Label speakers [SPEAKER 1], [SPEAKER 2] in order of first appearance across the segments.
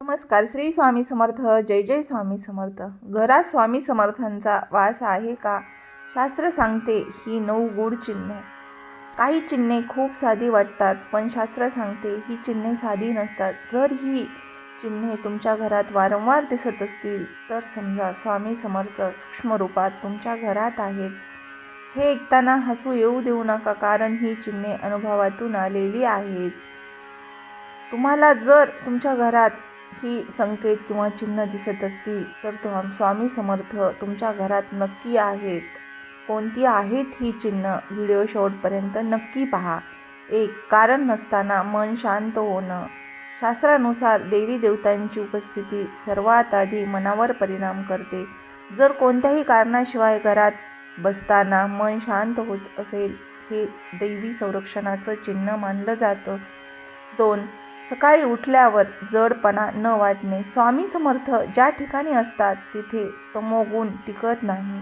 [SPEAKER 1] नमस्कार श्री स्वामी समर्थ जय जय स्वामी समर्थ. घरात स्वामी समर्थांचा वास आहे का? शास्त्र सांगते ही नऊ गूढ चिन्ह. काही चिन्हे खूप साधी वाटतात पण शास्त्र सांगते ही चिन्हे साधी नसतात. जर ही चिन्हे तुमच्या घरात वारंवार दिसत असतील तर समजा स्वामी समर्थ सूक्ष्मरूपात तुमच्या घरात आहेत. हे ऐकताना हसू येऊ देऊ नका कारण ही चिन्हे अनुभवातून आलेली आहेत. तुम्हाला जर तुमच्या घरात ही संकेत किंवा चिन्ह दिसत असतील तर तुम स्वामी समर्थ तुमच्या घरात नक्की आहेत. कोणती आहेत ही चिन्ह? व्हिडिओ शेवटपर्यंत नक्की पहा. एक कारण नसताना मन शांत होणं. शास्त्रानुसार देवी देवतांची उपस्थिती सर्वात आधी मनावर परिणाम करते. जर कोणत्याही कारणाशिवाय घरात बसताना मन शांत होत असेल हे दैवी संरक्षणाचं चिन्ह मानलं जातं. दोन सकाळी उठल्यावर जडपणा न वाटणे स्वामी समर्थ ज्या ठिकाणी असतात तिथे तमोगुण टिकत नाही.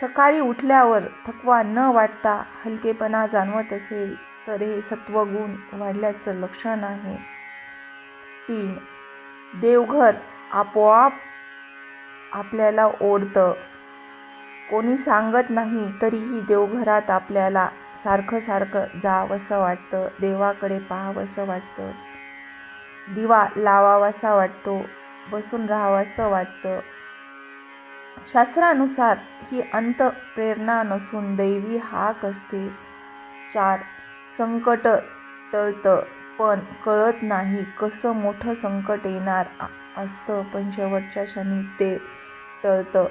[SPEAKER 1] सकाळी उठल्यावर थकवा न वाटता हलकेपणा जाणवत असेल तर हे सत्वगुण वाढल्याचं लक्षण आहे. तीन देवघर आपोआप आपल्याला ओढतं. कोणी सांगत नाही तरीही देवघरात आपल्याला सारखं सारखं जावंसं वाटतं देवाकडे पाहावंसं वाटतं. दिवा लावावासा वाटतो बसून राहावासं वाटतं. शास्त्रानुसार ही अंत प्रेरणा नसून दैवी हाक असते. चार संकट टळतं पण कळत नाही कसं मोठं संकट येणार असतं पण शेवटच्या क्षणी ते टळतं.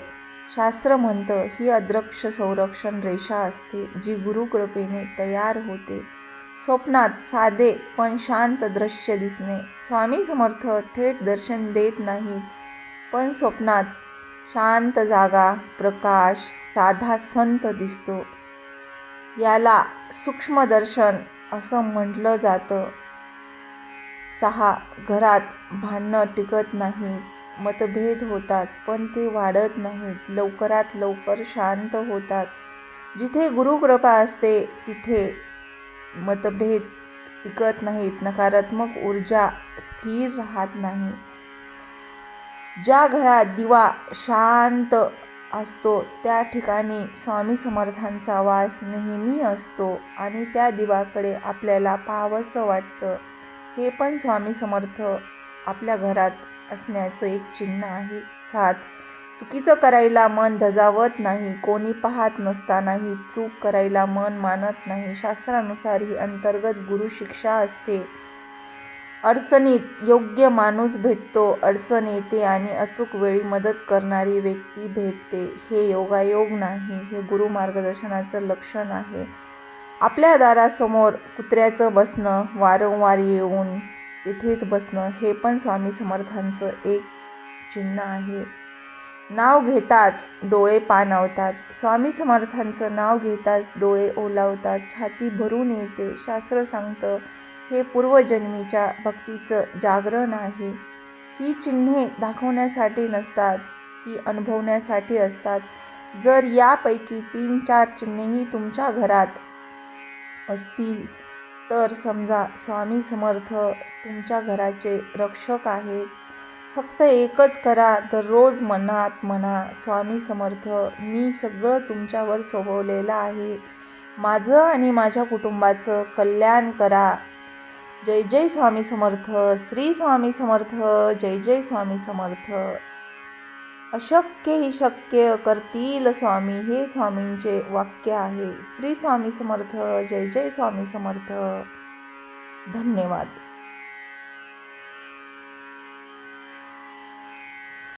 [SPEAKER 1] शास्त्र म्हणतं ही अदृक्ष संरक्षण रेषा असते जी गुरुकृपेने तयार होते. स्वप्नात साधे पण शांत दृश्य दिसणे. स्वामी समर्थ थेट दर्शन देत नाहीत पण स्वप्नात शांत जागा प्रकाश साधा संत दिसतो. याला सूक्ष्मदर्शन असं म्हटलं जातं. सहा घरात भांडणं टिकत नाहीत मतभेद होतात पण ते वाढत नाहीत लवकरात लवकर शांत होतात. जिथे गुरुकृपा असते तिथे मतभेद टिकत नाहीत नकारात्मक ऊर्जा स्थिर राहत नाही. ज्या घरात दिवा शांत असतो त्या ठिकाणी स्वामी समर्थांचा वास नेहमी असतो आणि त्या दिवाकडे आपल्याला पाहावंसं वाटतं. हे पण स्वामी समर्थ आपल्या घरात असण्याचं एक चिन्ह आहे. सात चुकीचं करायला मन धजावत नाही कोणी पाहत नसतानाही चूक करायला मन मानत नाही. शास्त्रानुसार ही अंतर्गत गुरु शिक्षा असते. अडचणीत योग्य माणूस भेटतो अडचण येते आणि अचूक वेळी मदत करणारी व्यक्ती भेटते. हे योगायोग नाही हे गुरु मार्गदर्शनाचं लक्षण आहे. आपल्या दारासमोर कुत्र्याचं बसणं वारंवार येऊन तिथेच बसणं हे पण स्वामी समर्थांचं एक चिन्ह आहे. नाव घेताच डोळे पाणावतात स्वामी समर्थांचं नाव घेताच डोळे ओलावतात. छाती भरून येते. शास्त्र सांगतं हे पूर्वजन्मीच्या भक्तीचं जागरण आहे. ही चिन्हे दाखवण्यासाठी नसतात ती अनुभवण्यासाठी असतात. जर यापैकी तीन चार चिन्हेही तुमच्या घरात असतील तर समजा स्वामी समर्थ तुमच्या घराचे रक्षक आहेत. फक्त एकच करा दररोज मनात म्हणा स्वामी समर्थ मी सगळं तुमच्यावर सोपवलेलं आहे. माझं आणि माझ्या कुटुंबाचं कल्याण करा. जय जय स्वामी समर्थ श्री स्वामी समर्थ जय जय स्वामी समर्थ. अशक्य ही शक्य करतील स्वामी हे स्वामींचे वाक्य आहे. श्री स्वामी समर्थ जय जय स्वामी समर्थ. धन्यवाद.